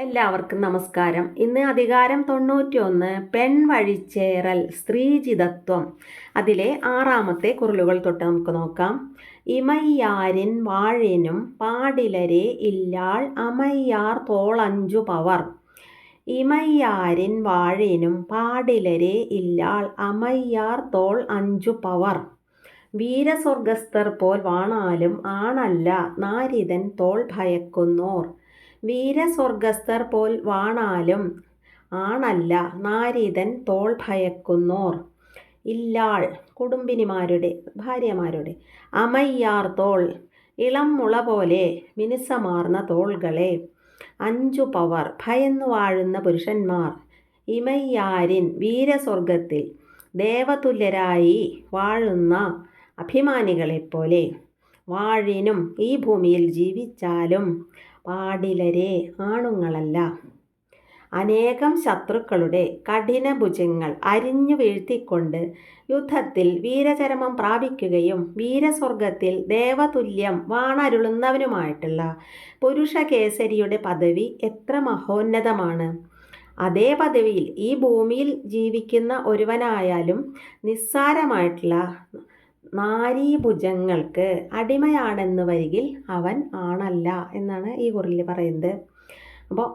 എല്ലാവർക്കും നമസ്കാരം. ഇന്ന് അധികാരം തൊണ്ണൂറ്റിയൊന്ന് പെൺവഴിച്ചേറൽ സ്ത്രീജിതത്വം. അതിലെ ആറാമത്തെ കുറിലുകൾ തൊട്ട് നമുക്ക് നോക്കാം. ഇമയ്യാരിൻ വാഴിനും പാടിലരെ ഇല്ലാൾ അമയ്യാർ തോളഞ്ചു പവർ. ഇമയ്യാരിൻ വാഴിനും പാടിലരെ ഇല്ലാൾ അമയ്യാർ തോൾ അഞ്ചു പവർ. വീരസ്വർഗസ്ഥർ പോൽ വാണാലും ആണല്ല നാരിതൻ തോൾ ഭയക്കുന്നോർ. വീരസ്വർഗസ്ഥർ പോൽ വാണാലും ആണല്ല നാരീതൻ തോൾ ഭയക്കുന്നോർ. ഇല്ലാൾ കുടുംബിനിമാരുടെ ഭാര്യമാരുടെ അമയ്യാർ തോൾ ഇളം മുള പോലെ മിനുസമാർന്ന തോൾകളെ. അഞ്ചു പവർ ഭയന്നു വാഴുന്ന പുരുഷന്മാർ. ഇമയ്യാരിൻ വീരസ്വർഗത്തിൽ ദേവതുല്യരായി വാഴുന്ന അഭിമാനികളെപ്പോലെ. വാഴിനും ഈ ഭൂമിയിൽ ജീവിച്ചാലും പാടിലരെ ആണുങ്ങളല്ല. അനേകം ശത്രുക്കളുടെ കഠിന ഭുജങ്ങൾ അരിഞ്ഞു വീഴ്ത്തിക്കൊണ്ട് യുദ്ധത്തിൽ വീരചരമം പ്രാപിക്കുകയും വീരസ്വർഗത്തിൽ ദേവതുല്യം വാണരുളുന്നവനുമായിട്ടുള്ള പുരുഷകേസരിയുടെ പദവി എത്ര മഹോന്നതമാണ്. അതേ പദവിയിൽ ഈ ഭൂമിയിൽ ജീവിക്കുന്ന ഒരുവനായാലും നിസ്സാരമായിട്ടുള്ള നാരീഭുജങ്ങൾക്ക് അടിമയാണെന്ന് വരികിൽ അവൻ ആണല്ല എന്നാണ് ഈ കുറിൽ പറയുന്നത്. അപ്പോൾ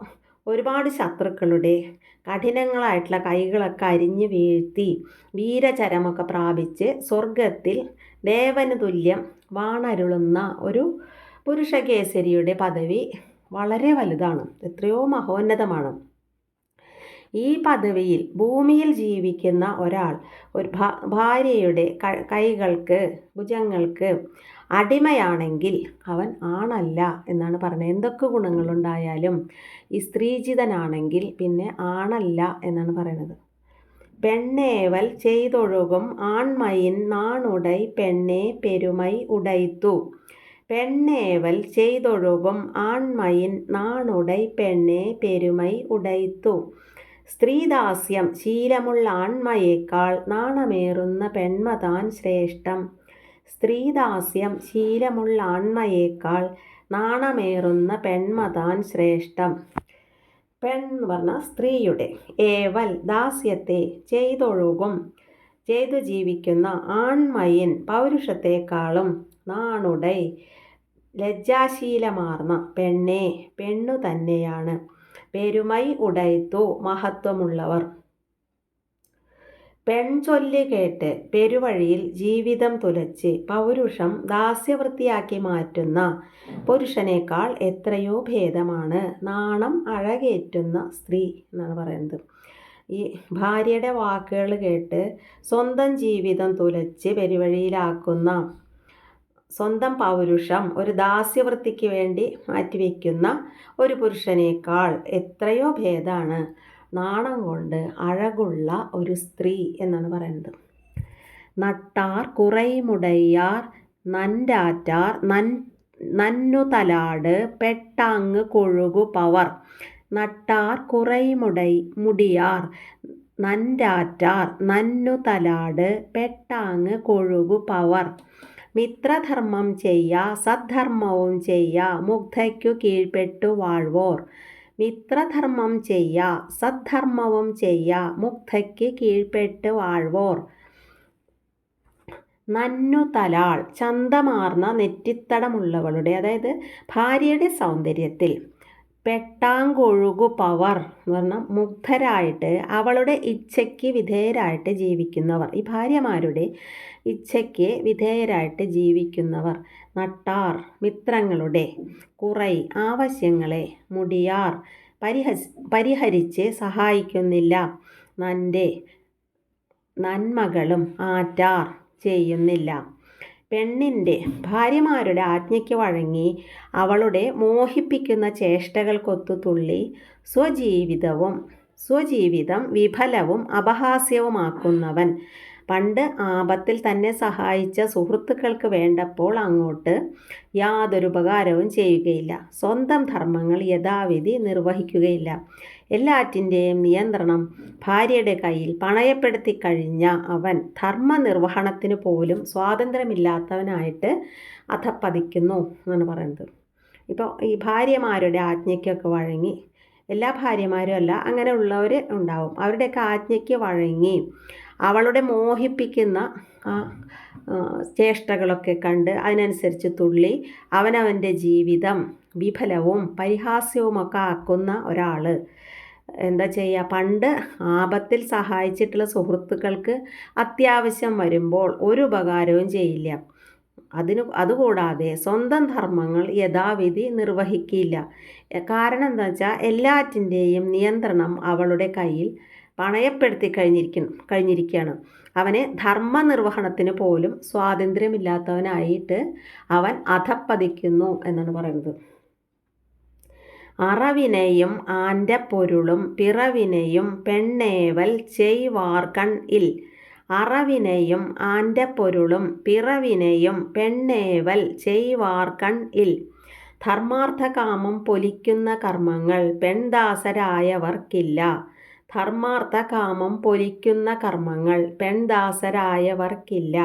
ഒരുപാട് ശത്രുക്കളുടെ കഠിനങ്ങളായിട്ടുള്ള കൈകളൊക്കെ അരിഞ്ഞു വീഴ്ത്തി വീരചരമൊക്കെ പ്രാപിച്ച് സ്വർഗത്തിൽ ദേവന് തുല്യം വാണരുളുന്ന ഒരു പുരുഷകേസരിയുടെ പദവി വളരെ വലുതാണ്. എത്രയോ മഹോന്നതമാണ്. ഈ പദവിയിൽ ഭൂമിയിൽ ജീവിക്കുന്ന ഒരാൾ ഒരു ഭാര്യയുടെ കൈകൾക്ക് ഭുജങ്ങൾക്ക് അടിമയാണെങ്കിൽ അവൻ ആണല്ല എന്നാണ് പറഞ്ഞത് എന്തൊക്കെ ഗുണങ്ങളുണ്ടായാലും ഈ സ്ത്രീജിതനാണെങ്കിൽ പിന്നെ ആണല്ല എന്നാണ് പറയുന്നത്. പെണ്ണേവൽ ചെയ്തൊഴുകും ആൺമയിൻ നാണുടൈ പെണ്ണെ പെരുമൈ ഉടൈത്തു. പെണ്ണേവൽ ചെയ്തൊഴുകും ആൺമയിൻ നാണുടൈ പെണ്ണെ പെരുമൈ ഉടൈത്തു. സ്ത്രീദാസ്യം ശീലമുള്ള ആൺമയേക്കാൾ നാണമേറുന്ന പെൺമ താൻ ശ്രേഷ്ഠം. സ്ത്രീദാസ്യം ശീലമുള്ള ആൺമയേക്കാൾ നാണമേറുന്ന പെൺമ താൻ ശ്രേഷ്ഠം. പെൺ എന്ന് പറഞ്ഞാൽ സ്ത്രീയുടെ ഏവൽ ദാസ്യത്തെ ചെയ്തൊഴുകും. ചെയ്തു ജീവിക്കുന്ന ആൺമയിൻ പൗരുഷത്തെക്കാളും നാണുടൈ ലജ്ജാശീലമാർന്ന പെണ്ണേ പെണ്ണു തന്നെയാണ്. പെരുമൈ ഉടയത്തു മഹത്വമുള്ളവർ. പെൺചൊല്ല് കേട്ട് പെരുവഴിയിൽ ജീവിതം തുലച്ച് പൗരുഷം ദാസ്യവൃത്തിയാക്കി മാറ്റുന്ന പുരുഷനേക്കാൾ എത്രയോ ഭേദമാണ് നാണം അഴകേറ്റുന്ന സ്ത്രീ എന്നാണ് പറയുന്നത്. ഈ ഭാര്യയുടെ വാക്കുകൾ കേട്ട് സ്വന്തം ജീവിതം തുലച്ച് പെരുവഴിയിലാക്കുന്ന സ്വന്തം പൗരുഷം ഒരു ദാസ്യവൃത്തിക്ക് വേണ്ടി മാറ്റിവെക്കുന്ന ഒരു പുരുഷനേക്കാൾ എത്രയോ ഭേദമാണ് നാണം കൊണ്ട് അഴകുള്ള ഒരു സ്ത്രീ എന്നാണ് പറയുന്നത്. നട്ടാർ കുറൈമുടയാർ നന്റാറ്റാർ നൻ നന്നുതലാട് പെട്ടാങ്ങ് കൊഴുകു പവർ. നട്ടാർ കുറൈമുടൈ മുടിയാർ നന്റാറ്റാർ നന്നുതലാട് പെട്ടാങ്ങ് കൊഴുകു പവർ. മിത്രധർമ്മം ചെയ്യ സദ്ധർമ്മവും ചെയ്യ മുഗ്ധയ്ക്കു കീഴ്പ്പെട്ടു വാഴ്വോർ. മിത്രധർമ്മം ചെയ്യ സദ്ധർമ്മവും ചെയ്യ മുഗ്ധയ്ക്ക് കീഴ്പ്പെട്ട് വാഴ്വോർ. നന്നു തലാൾ ചന്തമാർന്ന നെറ്റിത്തടമുള്ളവളുടെ അതായത് ഭാര്യയുടെ സൗന്ദര്യത്തിൽ. പെട്ടാങ്കൊഴുകു പവർ എന്ന് പറഞ്ഞാൽ മുഗ്ധരായിട്ട് അവളുടെ ഇച്ഛയ്ക്ക് വിധേയരായിട്ട് ജീവിക്കുന്നവർ. ഈ ഭാര്യമാരുടെ ഇച്ഛയ്ക്ക് വിധേയരായിട്ട് ജീവിക്കുന്നവർ. നട്ടാർ മിത്രങ്ങളുടെ കുറൈ ആവശ്യങ്ങളെ മുടിയാർ പരിഹസ് പരിഹരിച്ച് സഹായിക്കുന്നില്ല. നന്റെ നന്മകളും ആറ്റാർ ചെയ്യുന്നില്ല. പെണ്ണിന്റെ ഭാര്യമാരുടെ ആജ്ഞയ്ക്ക് വഴങ്ങി അവളുടെ മോഹിപ്പിക്കുന്ന ചേഷ്ടകൾക്കൊത്തു തുള്ളി സ്വജീവിതവും സ്വജീവിതം വിഫലവും അപഹാസ്യവുമാക്കുന്നവൻ. പണ്ട് ആപത്തിൽ തന്നെ സഹായിച്ച സുഹൃത്തുക്കൾക്ക് വേണ്ടപ്പോൾ അങ്ങോട്ട് യാതൊരു ഉപകാരവും ചെയ്യുകയില്ല. സ്വന്തം ധർമ്മങ്ങൾ യഥാവിധി നിർവഹിക്കുകയില്ല. എല്ലാറ്റിന്റെയും നിയന്ത്രണം ഭാര്യയുടെ കയ്യിൽ പണയപ്പെടുത്തി കഴിഞ്ഞ അവൻ ധർമ്മനിർവഹണത്തിന് പോലും സ്വാതന്ത്ര്യമില്ലാത്തവനായിട്ട് അധപ്പതിക്കുന്നു എന്നാണ് പറയുന്നത്. ഇപ്പോൾ ഈ ഭാര്യമാരുടെ ആജ്ഞയ്ക്കൊക്കെ വഴങ്ങി എല്ലാ ഭാര്യമാരും അല്ല അങ്ങനെയുള്ളവർ ഉണ്ടാവും. അവരുടെയൊക്കെ ആജ്ഞയ്ക്ക് വഴങ്ങി അവളുടെ മോഹിപ്പിക്കുന്ന ആ ചേഷ്ടകളൊക്കെ കണ്ട് അതിനനുസരിച്ച് തുള്ളി അവനവന്റെ ജീവിതം വിഫലവും പരിഹാസ്യവുമൊക്കെ ആക്കുന്ന ഒരാൾ എന്താ ചെയ്യുക? പണ്ട് ആപത്തിൽ സഹായിച്ചിട്ടുള്ള സുഹൃത്തുക്കൾക്ക് അത്യാവശ്യം വരുമ്പോൾ ഒരു ഉപകാരവും ചെയ്യില്ല. അതിന് അതുകൂടാതെ സ്വന്തം ധർമ്മങ്ങൾ യഥാവിധി നിർവഹിക്കില്ല. കാരണം എന്താ വെച്ചാൽ എല്ലാറ്റിന്റെയും നിയന്ത്രണം അവളുടെ കയ്യിൽ പണയപ്പെടുത്തി കഴിഞ്ഞിരിക്കുന്നു കഴിഞ്ഞിരിക്കുകയാണ്. അവന് ധർമ്മനിർവഹണത്തിന് പോലും സ്വാതന്ത്ര്യമില്ലാത്തവനായിട്ട് അവൻ അധപ്പതിക്കുന്നു എന്നാണ് പറയുന്നത്. അറവിനെയും ആന്റെ പൊരുളും പിറവിനെയും പെണ്ണേവൽ ചെയ്വാർക്കൺ ഇൽ. അറവിനെയും ആന്റെ പൊരുളും പിറവിനെയും പെണ്ണേവൽ ചെയ്വാർക്കൺ ഇൽ. ധർമാർത്ഥകാമം പൊലിക്കുന്ന കർമ്മങ്ങൾ പെൺദാസരായവർക്കില്ല. ധർമാർത്ഥകാമം പൊലിക്കുന്ന കർമ്മങ്ങൾ പെൺദാസരായവർക്കില്ല.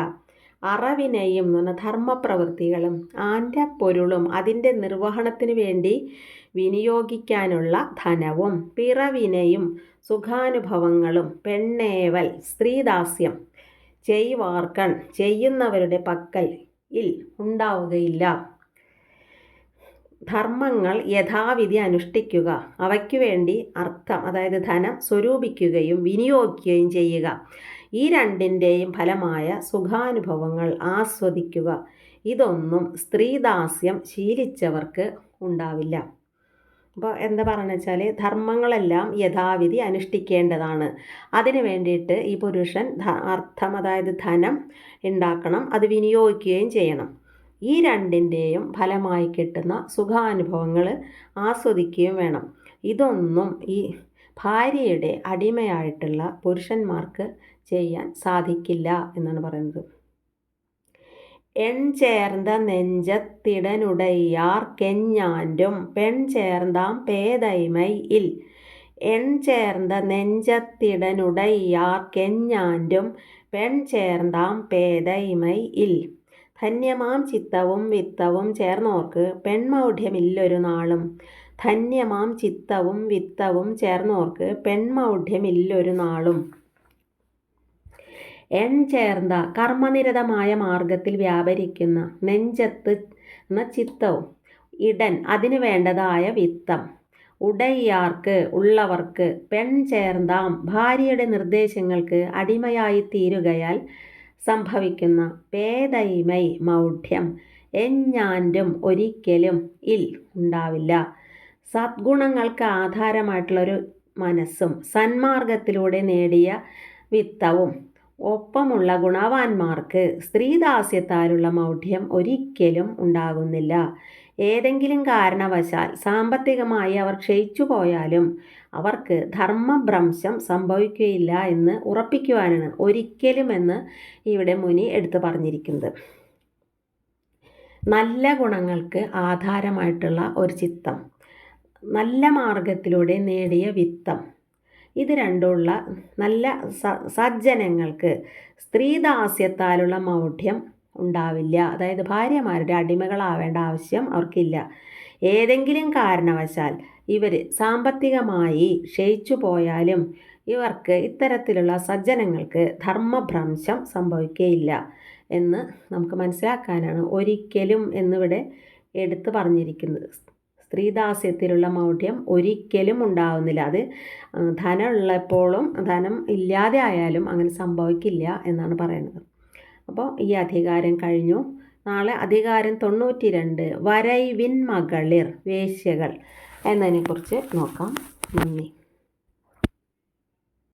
അറവിനെയും ധർമ്മപ്രവൃത്തികളും ആന്റെ പൊരുളും അതിന്റെ നിർവഹണത്തിന് വേണ്ടി വിനിയോഗിക്കാനുള്ള ധനവും പിറവിനെയും സുഖാനുഭവങ്ങളും പെണ്ണേവൽ സ്ത്രീദാസ്യം ചെയ്വാർക്കൺ ചെയ്യുന്നവരുടെ പക്കൽ ഇൽ ഉണ്ടാവുകയില്ല. ധർമ്മങ്ങൾ യഥാവിധി അനുഷ്ഠിക്കുക. അവയ്ക്കു വേണ്ടി അർത്ഥം അതായത് ധനം സ്വരൂപിക്കുകയും വിനിയോഗിക്കുകയും ചെയ്യുക. ഈ രണ്ടിന്റെയും ഫലമായ സുഖാനുഭവങ്ങൾ ആസ്വദിക്കുക. ഇതൊന്നും സ്ത്രീദാസ്യം ശീലിച്ചവർക്ക് ഉണ്ടാവില്ല. അപ്പോൾ എന്താ പറയുക വെച്ചാൽ ധർമ്മങ്ങളെല്ലാം യഥാവിധി അനുഷ്ഠിക്കേണ്ടതാണ്. അതിന് വേണ്ടിയിട്ട് ഈ പുരുഷൻ അർത്ഥം അതായത് ധനം ഉണ്ടാക്കണം അത് വിനിയോഗിക്കുകയും ചെയ്യണം. ഈ രണ്ടിന്റെയും ഫലമായി കിട്ടുന്ന സുഖാനുഭവങ്ങൾ ആസ്വദിക്കുകയും വേണം. ഇതൊന്നും ഈ ഭാര്യയുടെ അടിമയായിട്ടുള്ള പുരുഷന്മാർക്ക് ചെയ്യാൻ സാധിക്കില്ല എന്നാണ് പറയുന്നത്. എൺ ചേർന്ന നെഞ്ചത്തിടനുടയാർ കെഞ്ഞാന്റും പെൺ ചേർന്നാം പേതൈമൈ ഇൽ. എൺ ചേർന്ന നെഞ്ചത്തിടനുടയാർ കെഞ്ഞാന്റും പെൺ ചേർന്നാം പേതൈമൈ ഇൽ. ധന്യമാം ചിത്തവും വിത്തവും ചേർന്നോർക്ക് പെൺമൗഢ്യമില്ലൊരു നാളും ധന്യമാം ചിത്തവും വിത്തവും ചേർന്നോർക്ക് പെൺമൗഢ്യമില്ലൊരു നാളും എൺ ചേർന്ന കർമ്മനിരതമായ മാർഗത്തിൽ വ്യാപരിക്കുന്ന നെഞ്ചത്ത് എന്ന ചിത്തവും ഇടൻ അതിനു വേണ്ടതായ വിത്തം. ഉടയ്യാർക്ക് ഉള്ളവർക്ക് പെൺ ചേർന്നാം ഭാര്യയുടെ നിർദ്ദേശങ്ങൾക്ക് അടിമയായി തീരുകയാൽ സംഭവിക്കുന്ന പേദൈമൈ മൗഢ്യം എഞ്ഞാന്റും ഒരിക്കലും ഇൽ ഉണ്ടാവില്ല. സദ്ഗുണങ്ങൾക്ക് ആധാരമായിട്ടുള്ളൊരു മനസ്സും സന്മാർഗത്തിലൂടെ നേടിയ വിത്തവും ഒപ്പമുള്ള ഗുണവാന്മാർക്ക് സ്ത്രീദാസ്യത്താലുള്ള മൗഢ്യം ഒരിക്കലും ഉണ്ടാകുന്നില്ല. ഏതെങ്കിലും കാരണവശാൽ സാമ്പത്തികമായി അവർ ക്ഷയിച്ചു പോയാലും അവർക്ക് ധർമ്മഭ്രംശം സംഭവിക്കുകയില്ല എന്ന് ഉറപ്പിക്കുവാനാണ് ഒരിക്കലുമെന്ന് ഇവിടെ മുനി എടുത്തു പറഞ്ഞിരിക്കുന്നത്. നല്ല ഗുണങ്ങൾക്ക് ആധാരമായിട്ടുള്ള ഒരു ചിത്തം നല്ല മാർഗത്തിലൂടെ നേടിയ വിത്തം. ഇത് രണ്ടുമുള്ള നല്ല സജ്ജനങ്ങൾക്ക് സ്ത്രീദാസ്യത്താലുള്ള മൗഢ്യം ഉണ്ടാവില്ല. അതായത് ഭാര്യമാരുടെ അടിമകളാവേണ്ട ആവശ്യം അവർക്കില്ല. ഏതെങ്കിലും കാരണവശാൽ ഇവർ സാമ്പത്തികമായി ക്ഷയിച്ചു പോയാലും ഇവർക്ക് ഇത്തരത്തിലുള്ള സജ്ജനങ്ങൾക്ക് ധർമ്മഭ്രംശം സംഭവിക്കുകയില്ല എന്ന് നമുക്ക് മനസ്സിലാക്കാനാണ് ഒരിക്കലും എന്നിവിടെ എടുത്തു പറഞ്ഞിരിക്കുന്നത്. സ്ത്രീദാസ്യത്തിലുള്ള മൗഢ്യം ഒരിക്കലും ഉണ്ടാവുന്നില്ല. അത് ധനമുള്ളപ്പോഴും ധനം ഇല്ലാതെ ആയാലും അങ്ങനെ സംഭവിക്കില്ല എന്നാണ് പറയുന്നത്. അപ്പോൾ ഈ അധികാരം കഴിഞ്ഞു. നാളെ അധികാരം തൊണ്ണൂറ്റി രണ്ട് വരൈവിൻ മകളിർ വേശ്യകൾ എന്നതിനെക്കുറിച്ച് നോക്കാം. നന്ദി.